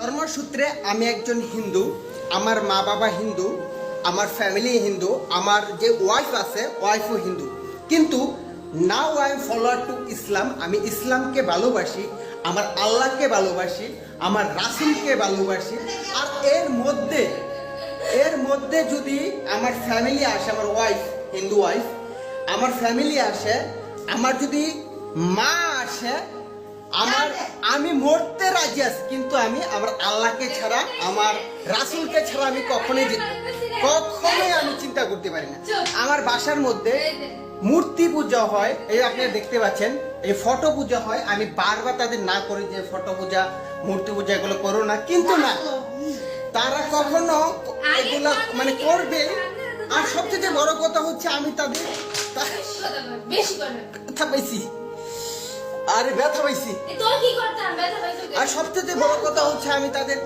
জন্মসূত্রে আমি একজন হিন্দু, আমার মা বাবা হিন্দু, আমার ফ্যামিলি হিন্দু, আমার যে ওয়াইফ আছে ওয়াইফও হিন্দু। কিন্তু now I am follower to Islam আমি ইসলামকে ভালোবাসি, আমার আল্লাহকে ভালোবাসি, আমার রাসুলকে ভালোবাসি। আর এর মধ্যে এর মধ্যে যদি আমার ফ্যামিলি আসে, আমার ওয়াইফ হিন্দু ওয়াইফ আমার ফ্যামিলি আসে, আমার যদি মা আসে আমার আমি মরতে রাজি আছি কিন্তু আমি আমার আল্লাহকে ছাড়া আমার রাসুলকে ছাড়া আমি কখনোই যে- কখনোই আমি চিন্তা করতে পারি না। আমার বাসার মধ্যে মূর্তি পূজা হয় এই আপনারা দেখতে পাচ্ছেন এই ফটো পূজা হয়। আমি বারবার তাদের না করি যে ফটো পূজা মূর্তি পূজা এগুলো করো না কিন্তু না তারা কখনো এগুলো মানে করবে। আর সবচেয়ে বড় কথা হচ্ছে আমি তাদের বেশি। আরে ব্যথা পাইছি। আর সবচেয়ে বড় কথা হচ্ছে আমি তাদের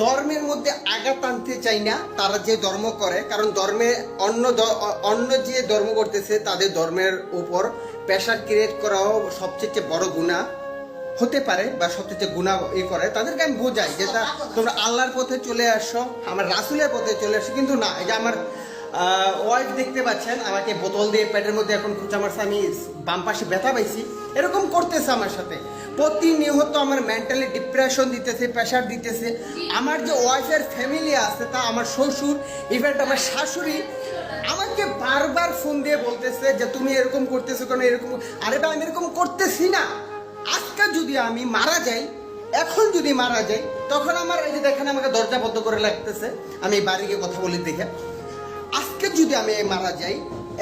ধর্মের মধ্যে আঘাত আনতে চাই না তারা যে ধর্ম করে কারণ ধর্মে অন্য অন্য যে ধর্ম করতেছে তাদের ধর্মের উপর প্রেশার ক্রিয়েট করাও সবচেয়ে বড় গুণা হতে পারে বা সবচেয়ে গুণা ই করে। তাদেরকে আমি বোঝাই যে তোমরা আল্লাহর পথে চলে আসো আমার রাসুলের পথে চলে আসো কিন্তু না এই যে আমার ওয়াইফ দেখতে পাচ্ছেন, আমাকে বোতল দিয়ে পেটের মধ্যে এখন খুঁচা মারছে, আমি বাম পাশে ব্যথা পাইছি। এরকম করতেছে আমার সাথে। প্রতিনিয়ত আমার মেন্টালি ডিপ্রেশন দিতেছে প্রেশার দিতেছে। আমার যে ওয়াইফের ফ্যামিলি আছে, তা আমার শ্বশুর ইভেন্ট আমার শাশুড়ি আমাকে বারবার ফোন দিয়ে বলতেছে যে, তুমি এরকম করতেছো কেন? এরকম আরে ভাই, আমি এরকম করতেছি না। আজকে যদি আমি মারা যাই, এখন যদি মারা যাই, তখন আমার এই যে দেখেন, আমাকে দরজা বন্ধ করে লাগতেছে। আমি বাড়ি গিয়ে কথা বলি দেখে। যদি আমি মারা যাই,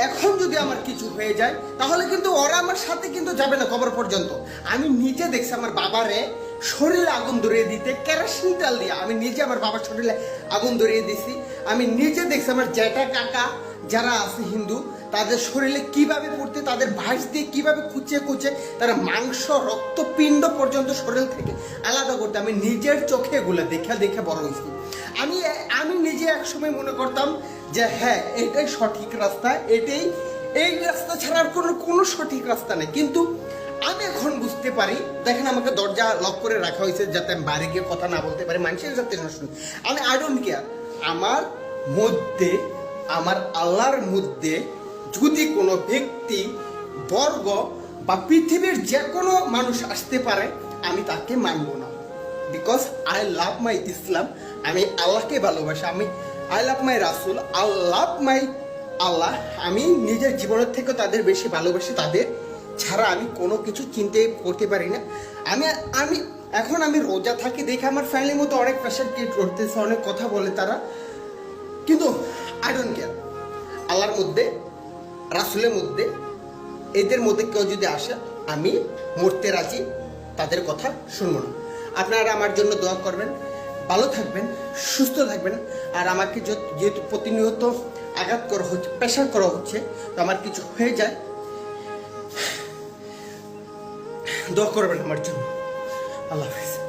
এখন যদি আমার কিছু হয়ে যায়, তাহলে কিন্তু ওরা আমার সাথে কিন্তু যাবে না কবর পর্যন্ত। আমি নিজে দেখছি আমার বাবারে শরীরে আগুন ধরিয়ে দিতে, কেরোসিন তেল দিয়ে। আমি নিজে আমার বাবার শরীরে আগুন ধরিয়ে দিছি। আমি নিজে দেখছি আমার জ্যাঠা কাকা যারা আছে হিন্দু, তাদের শরীরে কীভাবে পড়তে, তাদের ভাঁজ দিয়ে কীভাবে কুচিয়ে কুচিয়ে তারা মাংস, রক্ত, পিণ্ড পর্যন্ত শরীর থেকে আলাদা করতে আমি নিজের চোখে এগুলো দেখে দেখে বড় হয়েছি। আমি আমি নিজে একসময় মনে করতাম যে হ্যাঁ এটাই সঠিক রাস্তা, এটাই, এই রাস্তা ছাড়া আর কোনো কোনো সঠিক রাস্তা নেই। কিন্তু আমি এখন বুঝতে পারি, দেখেন আমাকে দরজা লক করে রাখা হয়েছে যাতে আমি বাইরে গিয়ে কথা না বলতে পারি, মানুষের যাতে না শুনি। আমি আই ডোন্ট কেয়ার আমার মধ্যে, আমার আল্লাহর মধ্যে যদি কোনো ব্যক্তি, বর্গ বা পৃথিবীর যে কোনো মানুষ আসতে পারে, আমি তাকে মানব না। বিকজ আই লাভ মাই ইসলাম আমি আল্লাহকে ভালোবাসি, আমি আই লাভ মাই রাসুল আই লাভ মাই আল্লাহ আমি নিজের জীবনের থেকে তাদের বেশি ভালোবাসি, তাদের ছাড়া আমি কোনো কিছু চিনতে, করতে পারি না। আমি আমি, এখন আমি রোজা থাকি দেখে আমার ফ্যামিলির মতো অনেক প্রেশার ক্রিয়েট করতেছে, অনেক কথা বলে তারা। কিন্তু আই ডোন্ট কেয়ার আল্লাহর মধ্যে, রাসুলের মধ্যে, এদের মধ্যে কেউ যদি আসে, আমি মরতে রাজি, তাদের কথা শুনব না। আপনারা আমার জন্য দোয়া করবেন। ভালো থাকবেন, সুস্থ থাকবেন। আর আমাকে যেহেতু প্রতিনিয়ত আঘাত করা হচ্ছে প্রেশার করা হচ্ছে, তো আমার কিছু হয়ে যায়। দোয়া করবেন আমার জন্য। আল্লাহ হাফিজ।